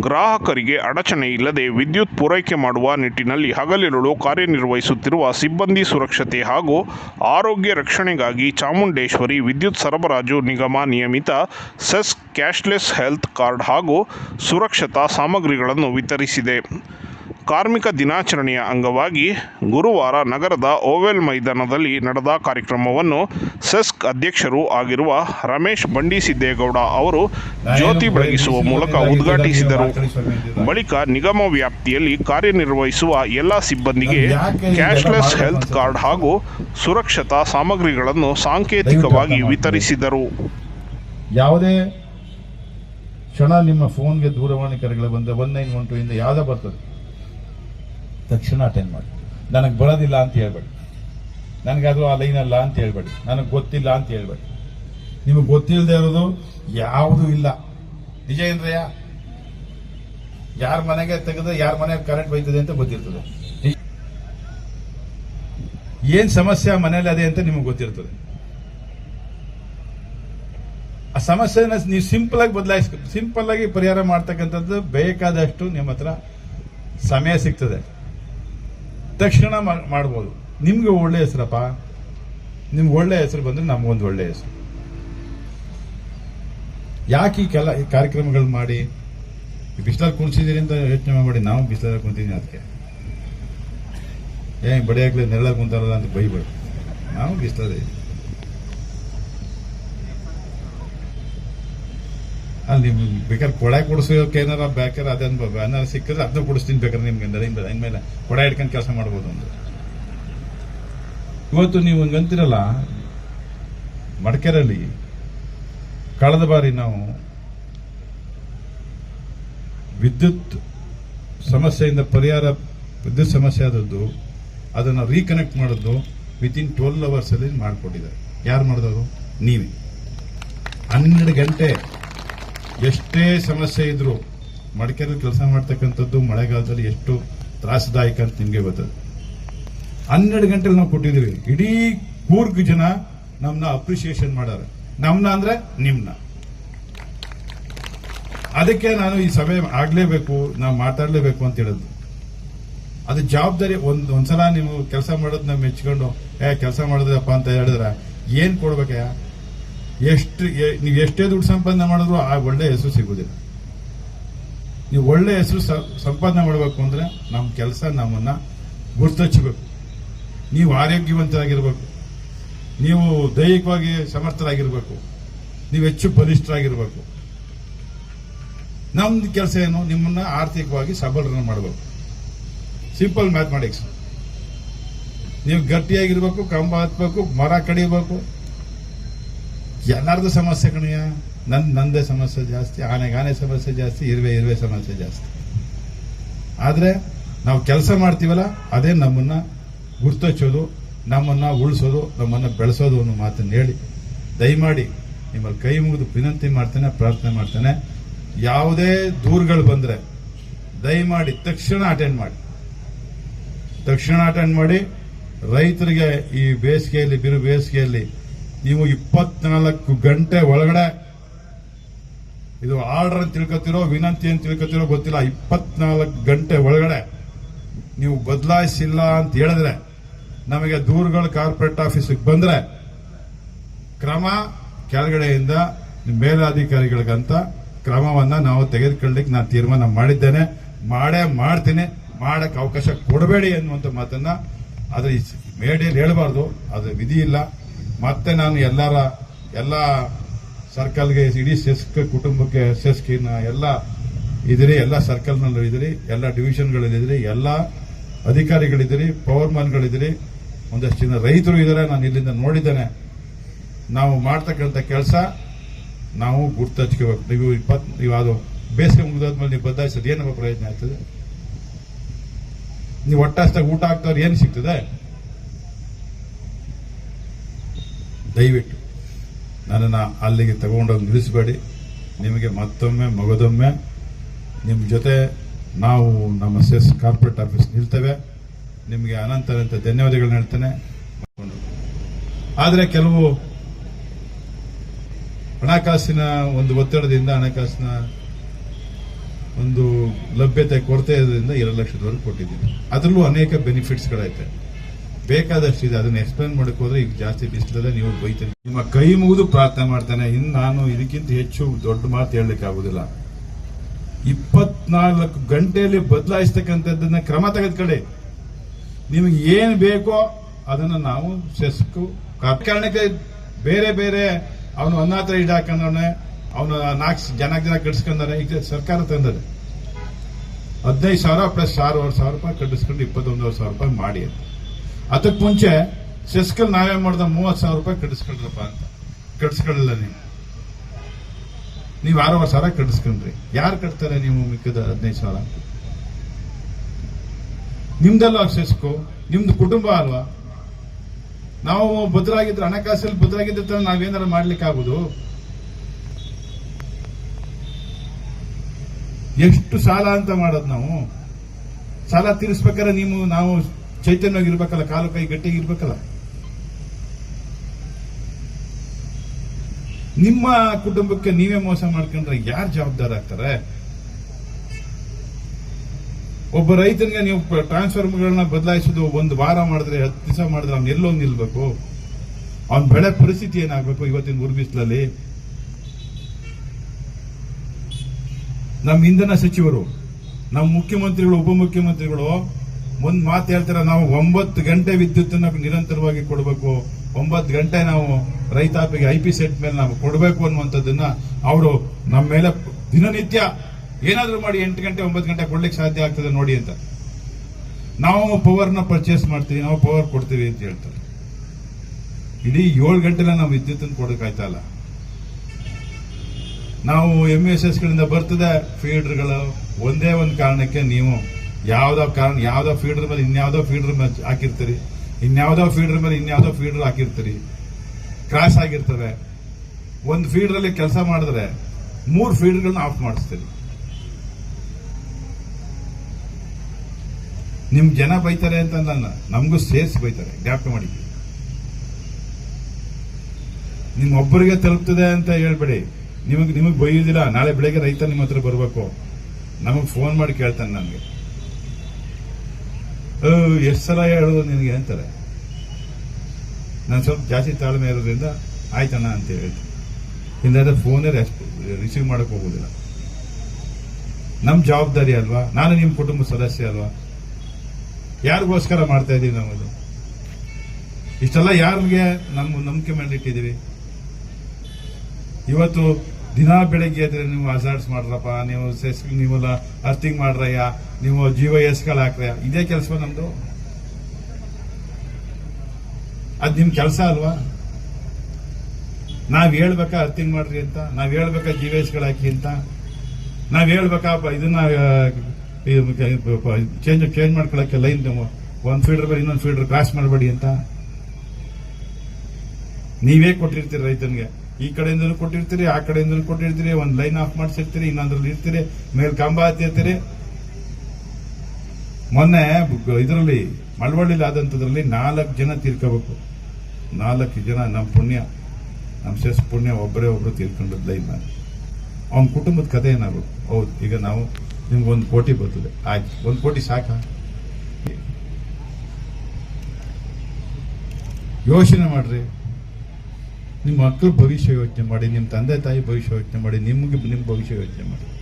ಗ್ರಾಹಕರಿಗೆ ಅಡಚಣೆ ಇಲ್ಲದೆ ವಿದ್ಯುತ್ ಪೂರೈಕೆ ಮಾಡುವ ನಿಟ್ಟಿನಲ್ಲಿ ಹಗಲಿರುಳು ಕಾರ್ಯನಿರ್ವಹಿಸುತ್ತಿರುವ ಸಿಬ್ಬಂದಿ ಸುರಕ್ಷತೆ ಹಾಗೂ ಆರೋಗ್ಯ ರಕ್ಷಣೆಗಾಗಿ ಚಾಮುಂಡೇಶ್ವರಿ ವಿದ್ಯುತ್ ಸರಬರಾಜು ನಿಗಮ ನಿಯಮಿತ ಸೆಸ್ ಕ್ಯಾಶ್ಲೆಸ್ ಹೆಲ್ತ್ ಕಾರ್ಡ್ ಹಾಗೂ ಸುರಕ್ಷತಾ ಸಾಮಗ್ರಿಗಳನ್ನು ವಿತರಿಸಿದೆ. ಕಾರ್ಮಿಕ ದಿನಾಚರಣೆಯ ಅಂಗವಾಗಿ ಗುರುವಾರ ನಗರದ ಓವೆಲ್ ಮೈದಾನದಲ್ಲಿ ನಡೆದ ಕಾರ್ಯಕ್ರಮವನ್ನು ಸೆಸ್ಕ್ ಅಧ್ಯಕ್ಷರೂ ಆಗಿರುವ ರಮೇಶ್ ಬಂಡಿಸಿದ್ದೇಗೌಡ ಅವರು ಜ್ಯೋತಿ ಬೆಳಗಿಸುವ ಮೂಲಕ ಉದ್ಘಾಟಿಸಿದರು. ಬಳಿಕ ನಿಗಮ ವ್ಯಾಪ್ತಿಯಲ್ಲಿ ಕಾರ್ಯನಿರ್ವಹಿಸುವ ಎಲ್ಲ ಸಿಬ್ಬಂದಿಗೆ ಕ್ಯಾಶ್ಲೆಸ್ ಹೆಲ್ತ್ ಕಾರ್ಡ್ ಹಾಗೂ ಸುರಕ್ಷತಾ ಸಾಮಗ್ರಿಗಳನ್ನು ಸಾಂಕೇತಿಕವಾಗಿ ವಿತರಿಸಿದರು. ಯಾವುದೇ ಕ್ಷಣ ನಿಮ್ಮ ಫೋನ್ಗೆ ದೂರವಾಣಿ ಕರೆಗಳು ಬಂದ ಒನ್ ನೈನ್ ಒನ್ ಟು ಇಂದ ಯಾವುದೇ ಬರ್ತದೆ. ತಕ್ಷಣ ಅಟೆಂಡ್ ಮಾಡಿ. ನನಗೆ ಬರೋದಿಲ್ಲ ಅಂತ ಹೇಳ್ಬೇಡಿ. ನನಗಾದರೂ ಆ ಲೈನ್ ಅಲ್ಲ ಅಂತ ಹೇಳ್ಬೇಡಿ. ನನಗೆ ಗೊತ್ತಿಲ್ಲ ಅಂತ ಹೇಳ್ಬೇಡಿ. ನಿಮಗೆ ಗೊತ್ತಿಲ್ಲದೆ ಇರೋದು ಯಾವುದೂ ಇಲ್ಲ. ನಿಜ ಏನ್ರಯ್ಯ? ಯಾರ ಮನೆಗೆ ತೆಗೆದ್ರೆ ಯಾರ ಮನೆಗೆ ಕರೆಂಟ್ ಬೈತದೆ ಅಂತ ಗೊತ್ತಿರ್ತದೆ. ಏನ್ ಸಮಸ್ಯೆ ಮನೆಯಲ್ಲಿ ಅದೇ ಅಂತ ನಿಮಗೆ ಗೊತ್ತಿರ್ತದೆ. ಆ ಸಮಸ್ಯೆನ ನೀವು ಸಿಂಪಲ್ ಆಗಿ ಬದಲಾಯಿಸ್ ಸಿಂಪಲ್ ಆಗಿ ಪರಿಹಾರ ಮಾಡ್ತಕ್ಕಂಥದ್ದು ಬೇಕಾದಷ್ಟು ನಿಮ್ಮ ಹತ್ರ ಸಮಯ ಸಿಗ್ತದೆ. ತಕ್ಷಣ ಮಾಡ್ಬೋದು. ನಿಮ್ಗೆ ಒಳ್ಳೆ ಹೆಸರಪ್ಪ. ನಿಮ್ಗೆ ಒಳ್ಳೆ ಹೆಸರು ಬಂದ್ರೆ ನಮಗೊಂದು ಒಳ್ಳೆ ಹೆಸರು. ಯಾಕೆ ಈ ಕೆಲ ಕಾರ್ಯಕ್ರಮಗಳು ಮಾಡಿ? ಬಿಸಿಲಾಗಿ ಕುಣಿಸಿದ್ದೀರಿ ಅಂತ ಯೋಚನೆ ಮಾಡಿ ನಾವು ಬಿಸಿಲಾಗ ಕುಂತಿದ್ದೀನಿ ಅದಕ್ಕೆ ಏ ಬಡಿಯಾಗ್ಲಿ ನೆರಳಾಗಿ ಕುಂತಾರಲ್ಲ ಅಂತ ಬೈಬೇಡಿ ನಾವು ಬಿಸಿಲಲ್ಲಿ ಅಲ್ಲಿ ನಿಮ್ಗೆ ಬೇಕಾದ್ರೆ ಕೊಡ ಕೊಡಿಸೋಕೆ ಏನಾರ ಬೇಕಾದ್ರೆ ಅದನ್ನ ಏನಾರ ಸಿಕ್ಕಿದ್ರೆ ಅದನ್ನ ಕೊಡಿಸ್ತೀನಿ ಬೇಕಾದ್ರೆ ನಿಮ್ಗೆ ಅಂದ್ರೆ ಮೇಲೆ ಕೊಡ ಹಿಡ್ಕೊಂಡು ಕೆಲಸ ಮಾಡ್ಬೋದು ಅಂದ್ರೆ. ಇವತ್ತು ನೀವು ಹಂಗಂತಿರಲ್ಲ ಮಡಿಕೇರಲ್ಲಿ ಕಳೆದ ಬಾರಿ ನಾವು ವಿದ್ಯುತ್ ಸಮಸ್ಯೆಯಿಂದ ಪರಿಹಾರ ವಿದ್ಯುತ್ ಸಮಸ್ಯೆ ಆದದ್ದು, ಅದನ್ನು ರೀಕನೆಕ್ಟ್ ಮಾಡಿದ್ದು ವಿತ್ ಇನ್ ಟ್ವೆಲ್ ಅವರ್ಸ್ ಅಲ್ಲಿ ಮಾಡಿಕೊಟ್ಟಿದ್ದಾರೆ. ಯಾರು ಮಾಡಿದವರು? ನೀವೇ. ಹನ್ನೆರಡು ಗಂಟೆ ಎಷ್ಟೇ ಸಮಸ್ಯೆ ಇದ್ರು ಮಡಿಕೇರಿಯಲ್ಲಿ ಕೆಲಸ ಮಾಡ್ತಕ್ಕಂಥದ್ದು ಮಳೆಗಾಲದಲ್ಲಿ ಎಷ್ಟು ತ್ರಾಸದಾಯಕ ಅಂತ ನಿಮಗೆ ಗೊತ್ತದೆ? ಹನ್ನೆರಡು ಗಂಟೆಲಿ ನಾವು ಕೊಟ್ಟಿದ್ದೀವಿ. ಇಡೀ ಕೂರ್ಗ್ ಜನ ನಮ್ಮನ್ನ ಅಪ್ರಿಸಿಯೇಷನ್ ಮಾಡಾರೆ ನಮ್ಮನ್ನ ಅಂದ್ರೆ ನಿಮ್ಮನ್ನ ಅದಕ್ಕೆ ನಾನು ಈ ಸಭೆ ಆಗ್ಲೇಬೇಕು, ನಾವು ಮಾತಾಡಲೇಬೇಕು ಅಂತ ಹೇಳಿದ್ದು. ಅದು ಜವಾಬ್ದಾರಿ ಒಂದ್ ಒಂದ್ಸಲ ನೀವು ಕೆಲಸ ಮಾಡೋದನ್ನ ಮೆಚ್ಕೊಂಡು, ಏ, ಕೆಲಸ ಮಾಡಿದ್ರಪ್ಪ ಅಂತ ಹೇಳಿದ್ರೆ ಏನ್ ಕೊಡ್ಬೇಕಯ್ಯ? ಎಷ್ಟು ನೀವು ಎಷ್ಟೇ ದುಡ್ಡು ಸಂಪಾದನೆ ಮಾಡಿದ್ರು ಆ ಒಳ್ಳೆ ಹೆಸರು ಸಿಗೋದಿಲ್ಲ ನೀವು ಒಳ್ಳೆ ಹೆಸರು ಸಂಪಾದನೆ ಮಾಡಬೇಕು ಅಂದ್ರೆ ನಮ್ಮ ಕೆಲಸ ನಮ್ಮನ್ನ ಗುರುತಚ್ಚಬೇಕು ನೀವು ಆರೋಗ್ಯವಂತರಾಗಿರ್ಬೇಕು. ನೀವು ದೈಹಿಕವಾಗಿ ಸಮರ್ಥರಾಗಿರ್ಬೇಕು. ನೀವು ಹೆಚ್ಚು ಬಲಿಷ್ಠರಾಗಿರ್ಬೇಕು. ನಮ್ಮದು ಕೆಲಸ ಏನು? ನಿಮ್ಮನ್ನ ಆರ್ಥಿಕವಾಗಿ ಸಬಲರನ್ನು ಮಾಡಬೇಕು. ಸಿಂಪಲ್ ಮ್ಯಾಥಮೆಟಿಕ್ಸ್ ನೀವು ಗಟ್ಟಿಯಾಗಿರ್ಬೇಕು, ಕಂಬ ಹತ್ಬೇಕು, ಮರ ಕಡಿಬೇಕು. ಎಲ್ಲರದು ಸಮಸ್ಯೆ ಕಣಿಯ ನನ್, ನಂದೇ ಸಮಸ್ಯೆ ಜಾಸ್ತಿ ಆನೆಗೆ ಆನೆ ಸಮಸ್ಯೆ ಜಾಸ್ತಿ, ಇರುವೆ ಇರುವೆ ಸಮಸ್ಯೆ ಜಾಸ್ತಿ. ಆದ್ರೆ ನಾವು ಕೆಲಸ ಮಾಡ್ತೀವಲ್ಲ, ಅದೇ ನಮ್ಮನ್ನ ಗುರ್ತಚ್ಚೋದು, ನಮ್ಮನ್ನ ಉಳಿಸೋದು, ನಮ್ಮನ್ನ ಬೆಳೆಸೋದು ಅನ್ನೋ ಮಾತನ್ನು ಹೇಳಿ. ದಯಮಾಡಿ ನಿಮ್ಮಲ್ಲಿ ಕೈ ಮುಗಿದು ವಿನಂತಿ ಮಾಡ್ತೇನೆ, ಪ್ರಾರ್ಥನೆ ಮಾಡ್ತೇನೆ. ಯಾವುದೇ ದೂರುಗಳು ಬಂದ್ರೆ ದಯಮಾಡಿ ತಕ್ಷಣ ಅಟೆಂಡ್ ಮಾಡಿ. ತಕ್ಷಣ ಅಟೆಂಡ್ ಮಾಡಿ ರೈತರಿಗೆ ಈ ಬೇಸಿಗೆಯಲ್ಲಿ ಬಿರು ಬೇಸಿಗೆಯಲ್ಲಿ ನೀವು ಇಪ್ಪತ್ನಾಲ್ಕು ಗಂಟೆ ಒಳಗಡೆ ಇದು ಆರ್ಡರ್ ಅಂತ ತಿಳ್ಕೊತಿರೋ, ವಿನಂತಿ ಅಂತ ತಿಳ್ಕೊತಿರೋ ಗೊತ್ತಿಲ್ಲ. ಇಪ್ಪತ್ನಾಲ್ಕು ಗಂಟೆ ಒಳಗಡೆ ನೀವು ಬದಲಾಯಿಸಿಲ್ಲ ಅಂತ ಹೇಳಿದ್ರೆ, ನಮಗೆ ದೂರುಗಳು ಕಾರ್ಪೊರೇಟ್ ಆಫೀಸಿಗೆ ಬಂದ್ರೆ ಕ್ರಮ ಕೆಳಗಡೆಯಿಂದ ಮೇಲಾಧಿಕಾರಿಗಳಿಗಂತ ಕ್ರಮವನ್ನ ನಾವು ತೆಗೆದುಕೊಳ್ಳಿಕ್ಕೆ ನಾನು ತೀರ್ಮಾನ ಮಾಡಿದ್ದೇನೆ. ಮಾಡೇ ಮಾಡ್ತೀನಿ. ಮಾಡಕ್ ಅವಕಾಶ ಕೊಡಬೇಡಿ ಅನ್ನುವಂಥ ಮಾತನ್ನ ಅದ್ರ ಈ ಮೇಡಿಯಲ್ಲಿ ಹೇಳಬಾರ್ದು. ಅದು ವಿಧಿ ಇಲ್ಲ. ಮತ್ತೆ ನಾನು ಎಲ್ಲರ ಎಲ್ಲ ಸರ್ಕಲ್ಗೆ, ಇಡೀ ಸೆಸ್ಕ್ ಕುಟುಂಬಕ್ಕೆ, ಸೆಸ್ಕಿನ ಎಲ್ಲ ಇದಿರಿ, ಎಲ್ಲ ಸರ್ಕಲ್ನಲ್ಲೂ ಇದಿರಿ, ಎಲ್ಲ ಡಿವಿಷನ್ಗಳಲ್ಲಿದ್ದೀರಿ ಎಲ್ಲ ಅಧಿಕಾರಿಗಳಿದ್ದೀರಿ ಪವರ್ ಮ್ಯಾನ್ಗಳಿದ್ದೀರಿ ಒಂದಷ್ಟು ಜನ ರೈತರು ಇದ್ದಾರೆ, ನಾನು ಇಲ್ಲಿಂದ ನೋಡಿದ್ದೇನೆ. ನಾವು ಮಾಡ್ತಕ್ಕಂಥ ಕೆಲಸ ನಾವು ಗುರ್ತಚ್ಕೋಬೇಕು ನೀವು ಇಪ್ಪತ್, ನೀವು ಅದು ಬೇಸಿಗೆ ಮುಗಿದಾದ್ಮೇಲೆ ನೀವು ಬದಲಾಯಿಸೋದು ಏನಪ್ಪ ಪ್ರಯೋಜನ ಆಗ್ತದೆ? ನೀವು ಒಟ್ಟಷ್ಟಾಗ ಊಟ ಆಗ್ತವ್ರು ಏನು ಸಿಗ್ತದೆ? ದಯವಿಟ್ಟು ನನ್ನನ್ನು ಅಲ್ಲಿಗೆ ತಗೊಂಡೋಗಿ ನಿಲ್ಲಿಸಬೇಡಿ. ನಿಮಗೆ ಮತ್ತೊಮ್ಮೆ, ಮಗದೊಮ್ಮೆ ನಿಮ್ಮ ಜೊತೆ ನಾವು ನಮ್ಮ ಸೆಸ್ ಕಾರ್ಪೊರೇಟ್ ಆಫೀಸ್ ನಿಲ್ತೇವೆ. ನಿಮಗೆ ಅನಂತ ಅನಂತ ಧನ್ಯವಾದಗಳನ್ನ ಹೇಳ್ತೇನೆ. ಆದರೆ ಕೆಲವು ಹಣಕಾಸಿನ ಒಂದು ಒತ್ತಡದಿಂದ, ಹಣಕಾಸಿನ ಒಂದು ಲಭ್ಯತೆ ಕೊರತೆ ಇರೋದ್ರಿಂದ ಎರಡು ಲಕ್ಷದವರೆಗೆ ಕೊಟ್ಟಿದ್ದೀವಿ ಅದರಲ್ಲೂ ಅನೇಕ ಬೆನಿಫಿಟ್ಸ್ಗಳೈತೆ ಬೇಕಾದಷ್ಟಿದೆ ಅದನ್ನ ಎಕ್ಸ್ಪ್ಲೇನ್ ಮಾಡಕ್ಕೆ ಹೋದ್ರೆ ಈಗ ಜಾಸ್ತಿ ಬಿಸಿಲಲ್ಲೇ ನೀವು ಬೈತೀರಿ. ನಿಮ್ಮ ಕೈ ಮುಗಿದು ಪ್ರಾರ್ಥನೆ ಮಾಡ್ತಾನೆ, ಇನ್ನು ನಾನು ಇದಕ್ಕಿಂತ ಹೆಚ್ಚು ದೊಡ್ಡ ಮಾತು ಹೇಳಲಿಕ್ಕೆ ಆಗುದಿಲ್ಲ. ಇಪ್ಪತ್ನಾಲ್ಕು ಗಂಟೆಯಲ್ಲಿ ಬದಲಾಯಿಸ್ತಕ್ಕಂಥದ್ದನ್ನ ಕ್ರಮ ತೆಗೆದುಕೊಳ್ಳಿ. ನಿಮಗೆ ಏನು ಬೇಕೋ ಅದನ್ನ ನಾವು ಸೆಸ್ಕು ಕಾರಣಕ್ಕೆ ಬೇರೆ ಬೇರೆ ಅವನು ಅನ್ನಾತ್ರ ಇಡ ಅವನು ನಾಲ್ಕು ಜನ ಜನ ಕಟ್ಸ್ಕೊಂಡಾನೆ ಈಗ ಸರ್ಕಾರ ತಂದದೆ ಹದಿನೈದು ಸಾವಿರ ಪ್ಲಸ್ ಆರೂವರೆ ಸಾವಿರ ರೂಪಾಯಿ ಕಟ್ಟಿಸ್ಕೊಂಡು ಇಪ್ಪತ್ತೊಂದೂವರೆ ಸಾವಿರ ರೂಪಾಯಿ ಮಾಡಿ ಅಂತ. ಅದಕ್ಕೆ ಮುಂಚೆ ಸೆಸ್ಕಲ್ ನಾವೇ ಮಾಡ್ದ ಮೂವತ್ತು ಸಾವಿರ ರೂಪಾಯಿ ಕಟ್ಟಿಸ್ಕೊಂಡ್ರಪ್ಪ ಅಂತ. ಕಟ್ಸ್ಕೊಳ್ಳಲ್ಲ ನೀವು. ನೀವು ಆರೂವರೆ ಸಾವಿರ ಕಟ್ಟಿಸ್ಕೊಂಡ್ರಿ. ಯಾರು ಕಟ್ತಾರೆ ನೀವು ಮಿಕ್ಕದ ಹದಿನೈದು ಸಾವಿರ? ನಿಮ್ದೆಲ್ಲ ಸೆಸ್ಕು ನಿಮ್ದು ಕುಟುಂಬ ಅಲ್ವಾ? ನಾವು ಭದ್ರಾಗಿದ್ರೆ, ಹಣಕಾಸಲ್ಲಿ ಭದ್ರಾಗಿದ್ದ ತರ ನಾವೇನಾರ ಮಾಡ್ಲಿಕ್ಕೆ ಆಗುದು? ಎಷ್ಟು ಸಾಲ ಅಂತ ಮಾಡೋದು ನಾವು? ಸಾಲ ತೀರಿಸ್ಬೇಕಾದ್ರೆ ನೀವು, ನಾವು ಚೈತನ್ಯವಾಗಿರ್ಬೇಕಲ್ಲ ಕಾಲು ಕೈ ಗಟ್ಟಿಯಾಗಿರ್ಬೇಕಲ್ಲ ನಿಮ್ಮ ಕುಟುಂಬಕ್ಕೆ ನೀವೇ ಮೋಸ ಮಾಡ್ಕೊಂಡ್ರೆ ಯಾರು ಜವಾಬ್ದಾರ ಆಗ್ತಾರೆ? ಒಬ್ಬ ರೈತನಿಗೆ ನೀವು ಟ್ರಾನ್ಸ್ಫಾರ್ಮರ್ಗಳನ್ನ ಬದಲಾಯಿಸೋದು ಒಂದು ವಾರ ಮಾಡಿದ್ರೆ, ಹತ್ತು ದಿವಸ ಮಾಡಿದ್ರೆ ಅವ್ನು ಎಲ್ಲೋ ನಿಲ್ಬೇಕು. ಅವ್ನ ಬೆಳೆ ಪರಿಸ್ಥಿತಿ ಏನಾಗಬೇಕು ಇವತ್ತಿನ ಉರ್ಬಿಸ್ಲಲ್ಲಿ ನಮ್ಮ ಇಂಧನ ಸಚಿವರು ನಮ್ಮ ಮುಖ್ಯಮಂತ್ರಿಗಳು, ಉಪಮುಖ್ಯಮಂತ್ರಿಗಳು ಒಂದ್ ಮಾತು ಹೇಳ್ತಾರೆ, ನಾವು ಒಂಬತ್ತು ಗಂಟೆ ವಿದ್ಯುತ್ ನಿರಂತರವಾಗಿ ಕೊಡಬೇಕು. ಒಂಬತ್ತು ಗಂಟೆ ನಾವು ರೈತಾಪಿಗೆ ಐ ಪಿ ಸೆಟ್ ಮೇಲೆ ನಾವು ಕೊಡಬೇಕು ಅನ್ನುವಂಥದ್ದನ್ನ ಅವರು ನಮ್ಮ ಮೇಲೆ ದಿನನಿತ್ಯ ಏನಾದರೂ ಮಾಡಿ ಎಂಟು ಗಂಟೆ, ಒಂಬತ್ತು ಗಂಟೆ ಕೊಡ್ಲಿಕ್ಕೆ ಸಾಧ್ಯ ಆಗ್ತದೆ ನೋಡಿ ಅಂತ. ನಾವು ಪವರ್ನ ಪರ್ಚೇಸ್ ಮಾಡ್ತೀವಿ, ನಾವು ಪವರ್ ಕೊಡ್ತೀವಿ ಅಂತ ಹೇಳ್ತಾರೆ. ಇಡೀ ಏಳು ಗಂಟೆಲ ನಾವು ವಿದ್ಯುತ್ ಕೊಡೋಕ್ಕಾಯ್ತಾ ಇಲ್ಲ. ನಾವು ಎಂ ಎಸ್ ಎಸ್ಗಳಿಂದ ಬರ್ತದೆ ಫೀಡರ್ಗಳು ಒಂದೇ ಒಂದು ಕಾರಣಕ್ಕೆ ನೀವು ಯಾವ್ದೋ ಕಾರಣ ಯಾವ್ದೋ ಫೀಡರ್ ಮೇಲೆ ಇನ್ಯಾವುದೋ ಫೀಡರ್ ಮೇಲೆ ಹಾಕಿರ್ತೀರಿ. ಇನ್ಯಾವುದೋ ಫೀಡರ್ ಮೇಲೆ ಇನ್ಯಾವುದೋ ಫೀಡರ್ ಹಾಕಿರ್ತೀರಿ. ಕ್ರಾಸ್ ಆಗಿರ್ತವೆ. ಒಂದು ಫೀಡರ್ ಅಲ್ಲಿ ಕೆಲಸ ಮಾಡಿದ್ರೆ ಮೂರು ಫೀಡರ್ಗಳನ್ನ ಆಫ್ ಮಾಡಿಸ್ತೀರಿ. ನಿಮ್ ಜನ ಬೈತಾರೆ ಅಂತ ನನ್ನ ನಮಗೂ ಸೇರಿಸಿ ಬೈತಾರೆ. ಗ್ಯಾಪ್ ಮಾಡಿ ನಿಮ್ ಒಬ್ಬರಿಗೆ ತಲುಪ್ತದೆ ಅಂತ ಹೇಳ್ಬೇಡಿ. ನಿಮಗೆ ನಿಮಗೆ ಬೈಯೋದಿಲ್ಲ. ನಾಳೆ ಬೆಳಗ್ಗೆ ರೈತ ನಿಮ್ಮ ಹತ್ರ ಬರಬೇಕು. ನಮಗೆ ಫೋನ್ ಮಾಡಿ ಕೇಳ್ತಾನೆ ನನಗೆ. ಎಷ್ಟು ಸಲ ಹೇಳೋದು ನಿನಗೆ? ಅಂತಾರೆ. ನಾನು ಸ್ವಲ್ಪ ಜಾಸ್ತಿ ತಾಳ್ಮೆ ಇರೋದ್ರಿಂದ ಆಯ್ತಣ್ಣ ಅಂತ ಹೇಳ್ತೀನಿ. ಇಲ್ಲಾಂದ್ರೆ ಫೋನೇ ರಿಸೀವ್ ಮಾಡಕ್ಕೆ ಹೋಗೋದಿಲ್ಲ. ನಮ್ಮ ಜವಾಬ್ದಾರಿ ಅಲ್ವಾ? ನಾನು ನಿಮ್ಮ ಕುಟುಂಬ ಸದಸ್ಯ ಅಲ್ವಾ? ಯಾರಿಗೋಸ್ಕರ ಮಾಡ್ತಾ ಇದ್ದೀವಿ ನಾವು ಇಷ್ಟೆಲ್ಲ ಯಾರಿಗೆ ನಮ್ಮ ನಂಬಿಕೆ ಮೇಲೆ ಇಟ್ಟಿದ್ದೀವಿ? ಇವತ್ತು ದಿನಾ ಬೆಳಗ್ಗೆ ಎದ್ರೆ ನೀವು ಅಸಾರ್ಟ್ಸ್ ಮಾಡ್ರಪ್ಪ, ನೀವು ಸೆಸ್ ನೀವೆಲ್ಲ ಅರ್ಥಿಂಗ್ ಮಾಡ್ರಯ್ಯ, ನೀವು ಜೀವ ಎಸ್ಗಳು ಹಾಕ್ರಯ್ಯ. ಇದೇ ಕೆಲಸ ನಮ್ದು? ಅದ್ ನಿಮ್ ಕೆಲಸ ಅಲ್ವಾ? ನಾವ್ ಹೇಳ್ಬೇಕಾ ಅರ್ಥಿಂಗ್ ಮಾಡ್ರಿ ಅಂತ? ನಾವ್ ಹೇಳ್ಬೇಕಾ ಜೀವ ಎಸ್ಗಳು ಹಾಕಿ ಅಂತ? ನಾವ್ ಹೇಳ್ಬೇಕಾ ಇದನ್ನ ಚೇಂಜ್ ಚೇಂಜ್ ಮಾಡ್ಕೊಳಕ್ಕೆ ಲೈನ್ ಒಂದ್ ಫೀಡರ್ ಮೇಲೆ ಇನ್ನೊಂದು ಫೀಡರ್ ಕ್ರಾಸ್ ಮಾಡಬೇಡಿ ಅಂತ? ನೀವೇ ಕೊಟ್ಟಿರ್ತೀರಿ ರೈತನಿಗೆ. ಈ ಕಡೆಯಿಂದಲೂ ಕೊಟ್ಟಿರ್ತೀರಿ, ಆ ಕಡೆಯಿಂದಲೂ ಕೊಟ್ಟಿರ್ತೀರಿ, ಒಂದು ಲೈನ್ ಆಫ್ ಮಾಡಿಸಿರ್ತೀರಿ, ಇನ್ನೊಂದ್ರಲ್ಲಿ ಇರ್ತೀರಿ ಮೇಲೆ ಕಂಬ ಹತ್ತಿರ್ತೀರಿ ಮೊನ್ನೆ ಇದರಲ್ಲಿ ಮಳವಳ್ಳಿಲಿ ಆದಂಥದ್ರಲ್ಲಿ ನಾಲ್ಕು ಜನ ತೀರ್ಕೋಬೇಕು. ನಾಲ್ಕು ಜನ ನಮ್ಮ ಪುಣ್ಯ ನಮ್ಮ ಶೇಷ ಪುಣ್ಯ ಒಬ್ಬರೇ ಒಬ್ಬರು ತೀರ್ಕೊಂಡದ್ದು ಲೈನ್ ಅವನ ಕುಟುಂಬದ ಕಥೆ ಏನಾಗಬೇಕು? ಹೌದು, ಈಗ ನಾವು ನಿಮ್ಗೆ ಒಂದು ಕೋಟಿ ಬರ್ತದೆ. ಆಯ್ತು, ಒಂದು ಕೋಟಿ ಸಾಕ? ಯೋಚನೆ ಮಾಡ್ರಿ. ನಿಮ್ಮ ಮಕ್ಕಳ ಭವಿಷ್ಯ ಯೋಚನೆ ಮಾಡಿ, ನಿಮ್ಮ ತಂದೆ ತಾಯಿ ಭವಿಷ್ಯ ಯೋಚನೆ ಮಾಡಿ, ನಿಮಗೆ ನಿಮ್ಮ ಭವಿಷ್ಯ ಯೋಚನೆ ಮಾಡಿ.